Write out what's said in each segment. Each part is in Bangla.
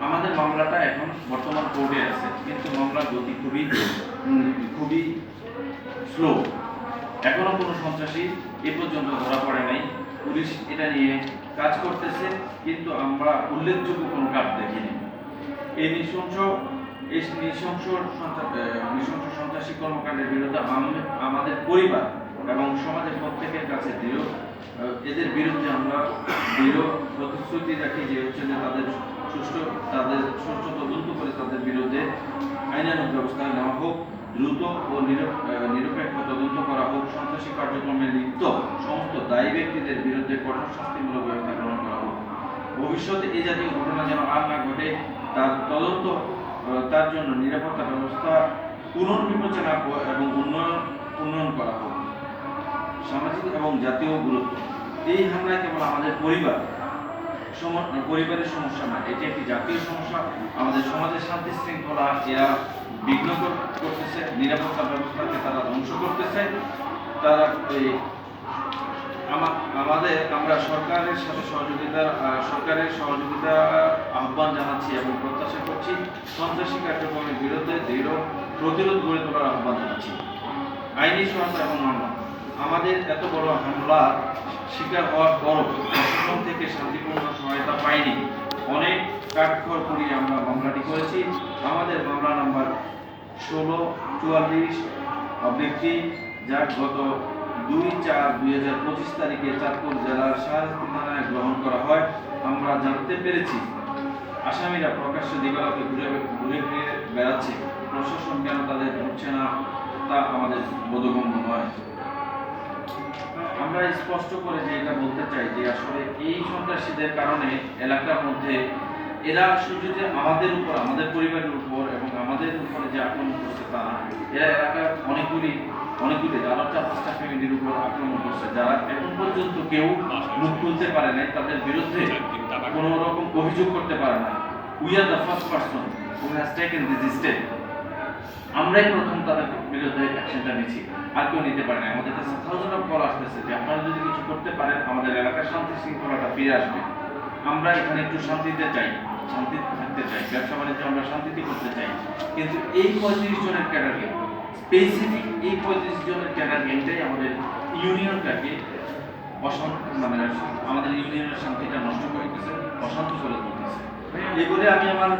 আমাদের মামলাটা এখন বর্তমান কোর্টে আছে, কিন্তু মামলার গতি খুবই খুবই স্লো এখনও কোনো সন্ত্রাসী এ পর্যন্ত ধরা পড়ে নাই। পুলিশ এটা নিয়ে কাজ করতেছে, কিন্তু আমরা উল্লেখযোগ্য কোনো কাজ দেখিনি। এই নৃশংস এই নৃশংস নৃশংস সন্ত্রাসী কর্মকাণ্ডের বিরুদ্ধে আম- আমাদের পরিবার এবং সমাজের প্রত্যেকের কাছে দৃঢ়। এদের বিরুদ্ধে আমরা দৃঢ় প্রতিশ্রুতি রাখি যে হচ্ছে যে তাদের সুষ্ঠু তাদের সুষ্ঠু তদন্ত করে তাদের বিরুদ্ধে আইনানুগ ব্যবস্থা নেওয়া হোক, দ্রুত ও নিরপেক্ষ তদন্ত করা হোক, সন্ত্রাসী কার্যক্রমে লিপ্ত সমস্ত দায়ী ব্যক্তিদের বিরুদ্ধে কঠোর শাস্তিমূলক ব্যবস্থা গ্রহণ করা হোক। ভবিষ্যতে এই জাতীয় ঘটনা যেন আর না ঘটে, তার তদন্ত তার জন্য নিরাপত্তা ব্যবস্থা পুনর্বিবেচনা এবং উন্নয়ন উন্নয়ন করা হোক। সামাজিক এবং জাতীয় গুরুত্ব। এই হামলায় কেবল আমাদের পরিবার পরিবারের সমস্যা না এটি একটি জাতীয় সমস্যা। আমাদের সমাজের শান্তি শৃঙ্খলা এরা বিঘ্ন করতেছে নিরাপত্তা ব্যবস্থাকে তারা ধ্বংস করতেছে। তারা আমাদের আমরা সরকারের সাথে সহযোগিতার আহ, সরকারের সহযোগিতা আহ্বান জানাচ্ছি এবং প্রত্যাশা করছি সন্ত্রাসী কার্যক্রমের বিরুদ্ধে দৃঢ় প্রতিরোধ গড়ে তোলার আহ্বান জানাচ্ছি। আইনি সহায়তা এবং মামলা আমাদের এত বড় হামলা শিকার হওয়ার পরও থেকে শান্তিপূর্ণ পাইনি অনেক কাঠখড় পুড়িয়ে আমরা মামলাটি করেছি। আমাদের মামলা নাম্বার ষোলো, চুয়াল্লিশ অবৃত্তি যা গত দুই চার দুই হাজার পঁচিশ তারিখে চাঁদপুর জেলার শাহজাদি থানায় গ্রহণ করা হয়, আমরা জানতে পেরেছি। আসামিরা প্রকাশ্য দিবালোকে ঘুরে ঘুরে ফিরে বেড়াচ্ছে। প্রশাসন কেন তাদের ধরছে না, তা আমাদের বোধগম্য নয়। আমরা স্পষ্ট করে যে এটা বলতে চাই যে আসলে এই সন্ত্রাসীদের কারণে এলাকার মধ্যে এরা শুধু যে আমাদের উপর, আমাদের পরিবারের উপর এবং আমাদের উপরে যে আক্রমণ করছে তা না। এরা এলাকার অনেকগুলি অনেকগুলি আরও চার পাঁচটা ফ্যামিলির উপর আক্রমণ করছে, যারা এখন পর্যন্ত কেউ মুখ খুলতে পারে নাই, তাদের বিরুদ্ধে কোনো রকম অভিযোগ করতে পারে না we are the first person who has taken this step আমরাই প্রথম তাদের বিরুদ্ধে অ্যাকশনটা নিচ্ছি আর কেউ নিতে পারে না আমাদের কাছে থাউজেন্ড অফ কল আসতেছে যে, আপনারা যদি কিছু করতে পারেন, আমাদের এলাকার শান্তি শৃঙ্খলাটা ফিরে আসবে। আমরা এখানে একটু শান্তিতে চাই, শান্তি থাকতে চাই, ব্যবসা বাণিজ্য আমরা শান্তিতে করতে চাই। কিন্তু এই পঁয়ত্রিশ জনের ক্যাডার গেম স্পেসিফিক এই পঁয়ত্রিশ জনের ক্যাডার গেমটাই আমাদের ইউনিয়নটাকে অশান্ত মানে আমাদের ইউনিয়নের শান্তিটা নষ্ট করে দিতেছে, অশান্ত করে তুলতেছে। এই আমি আমার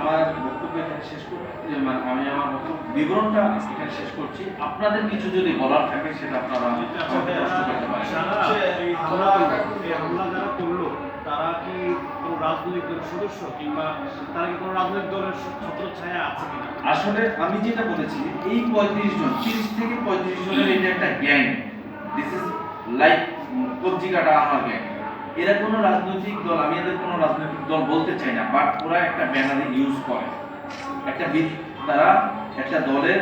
আমার বক্তব্য এখানে শেষ করছি মানে আমি আমার বক্তব্য বিবরণটা এখানে শেষ করছি। আপনাদের কিছু যদি বলার থাকে সেটা আপনারা এই হামলা যারা করল তারা কি কোনো রাজনৈতিক দলের সদস্য কিংবা তারা কি কোনো রাজনৈতিক দলের আছে কিনা? আসলে আমি যেটা বলেছি এই পঁয়ত্রিশ জন তিরিশ থেকে পঁয়ত্রিশ জনের এটা একটা গ্যাং দিস ইজ লাইক কবজি কাটা আমার গ্যাং। এরা কোনো রাজনৈতিক দল আমি এদের কোনো রাজনৈতিক দল বলতে চাই না বাট ওরা একটা ব্যানার ইউজ করে। একটা তারা একটা দলের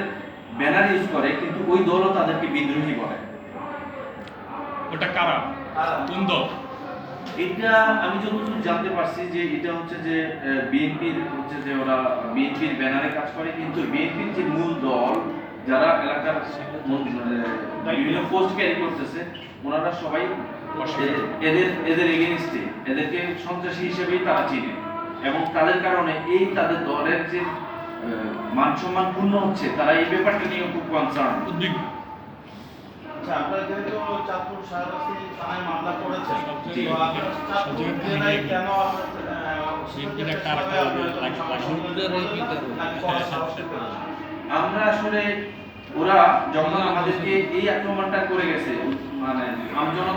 ব্যানার ইউজ করে কিন্তু ওই দলও তাদেরকে বিদ্রোহী বলে। ওটা কারা? কোন দল? এটা আমি যতটুকু জানতে পারছি যে এটা হচ্ছে যে বিএনপির হচ্ছে যে ওরা বিএনপির ব্যানারে কাজ করে কিন্তু বিএনপির যে মূল দল যারা এলাকার মানে বিভিন্ন পোস্ট ক্যারি করতেছে ওনারা সবাই এদের- এদের এদের এগেনস্টে এদেরকে সন্ত্রাসী হিসেবেই তারা চিনে এবং তাদের কারণে এই তাদের দলের যে মান সম্মান পূর্ণ হচ্ছে তারা এই ব্যাপারটা নিয়ে খুব কনসার্ন উদ্বিগ্ন আচ্ছা আপনারা যেহেতু চাঁদপুর শাহরাস্তি থানায় মামলা করেছেন তো আপনারা চাঁদপুর জেলায় কেন আমরা আসলে ওরা যখন আমাদেরকে এই আক্রমণটা করে গেছে মানে আমজনতা